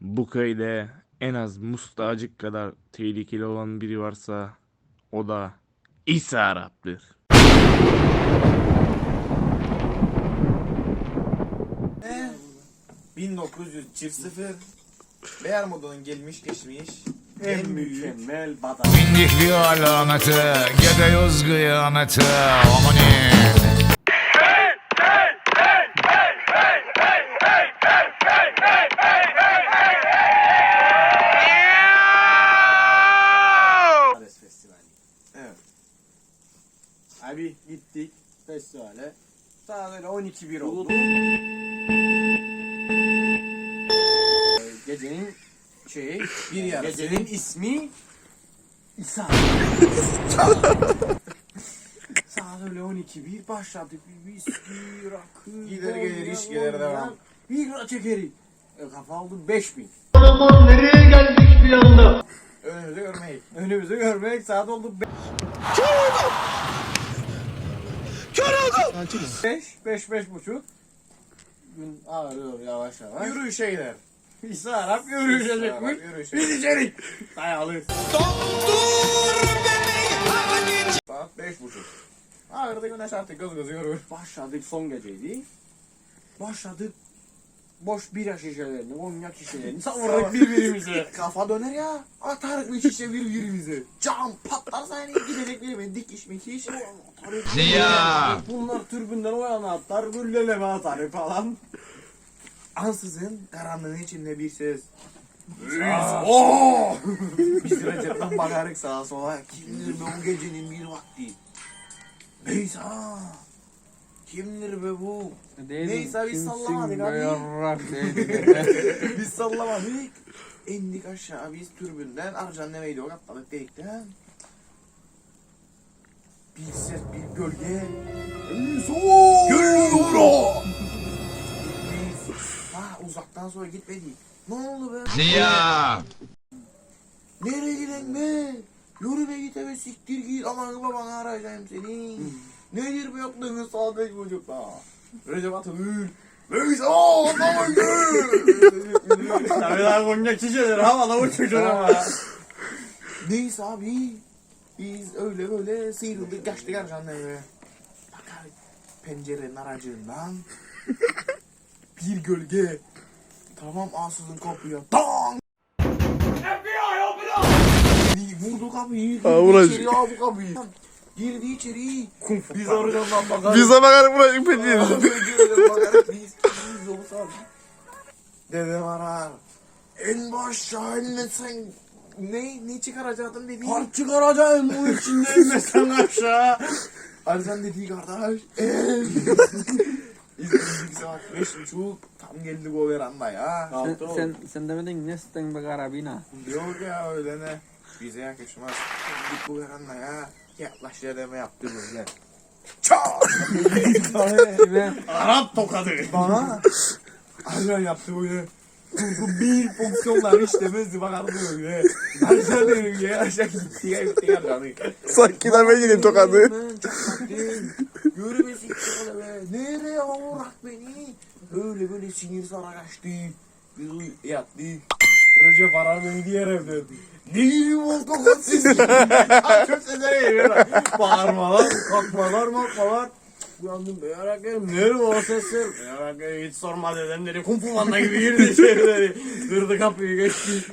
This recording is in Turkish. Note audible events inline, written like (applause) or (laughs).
Bu köyde en az mustacık kadar tehlikeli olan biri varsa o da İsa Arap'tır. Ne? 1900 çift sıfır. Modunun gelmiş geçmiş. En. Mükemmel bada. Bindik bir alamete, gidiyoruz kıyamete. Amanin. Abi gittik festivale. Saat öyle 12-1 oldu. Ee, Gecenin şeyi, Bir yarısı. gecenin ismi İsa. Saat öyle 12-1 başladık. Bir viski, rakı, Gider gelir, iş gelir devam. Bir lira çekeri. E, kafa oldu 5000. Önümüzü görmeyi. Önümüzü görmek saat oldu 5. Beş, beş, beş buçuk. Gün ağrıyor yavaş yavaş. Yürüyüşe gider. İsa Arap yürüyecek mi? Biz içerik. Dayalı. Saat beş buçuk. Ağırda güneş artık göz gözü görür. Başladık son geceydi. Başladık. Boş bira şişelerini, konyak şişelerini savurduk birbirimize. (laughs) Kafa döner ya. Atarık bir şişe birbirimize. Cam patlarsa yani gidecek bir mi? Dikiş mi hiç. Ziya. Bunlar türbünden o yana atlar, gülleleme atar falan. Ansızın karanlığın içinde bir ses. Oo! (laughs) Biz Recep'ten bakarık sağa sola. Kimdir be o gecenin bir vakti? Neyse ha. Kimdir be bu? Neyse biz sallamadık abi. (laughs) biz sallamadık. İndik aşağı biz türbünden. Arcan nemeydi o katladık delikten. Bir ses bir gölge. Geliyor. Uzaktan sonra gitmedik. Ne oldu be? Ziya. Nereye giden be? Yürü be git eve siktir git. Aman babanı arayacağım seni. Nedir bu yaptığınız beş buçukta? Recep Atagül. Neyse ooo gül. Tabii daha konyak şişeleri havada uçuşur ama. Neyse abi. Biz öyle böyle sıyrıldık kaçtık Ercan'la eve. Bakar pencerenin aracığından bir gölge. Tamam ansızın kapıya. Dang! FBI Vurdu kapıyı. Girdi uğraş. içeri abi kapıyı. Girdi içeri. Biz arkadan bakarız. Bize bakarım buna ipet Pencereden bakarız. Biz kimimiz olsa. Dedem arar. En başta eline sen ne ne çıkaracaktın dedi. Harp çıkaracağım bu içinde inmesen aşağı. Arzan dediği kardeş. (laughs) Saat beş buçuk. Tam geldik o verandaya. Altı Sen, oldu. sen, sen demedin nesten be karabina. Yok ya öyle ne. Bize yakışmaz. Gittik bu verandaya. Yaklaş dedeme yaptı böyle. Çak! Ve Arap tokadı. Bana. Arzan yaptı böyle. Bu bir fonksiyonlar işlemezdi bakardı böyle. Arzan dedim ya aşağı gitti ya gitti Arzan'ı. Sanki de ben yedim tokadı. Nereye avrak beni? Öyle böyle sinir sana kaçtı. Biz uy yattık. Recep arar beni diğer evde. Neyim oldu siz? Çok sesler. Bağırmalar, kalkmalar, kalkmalar. Uyandım beyarak geldim. Nerede o sesler? Geldim. Hiç sorma dedim fu panda gibi girdi içeri. Kırdı kapıyı geçti.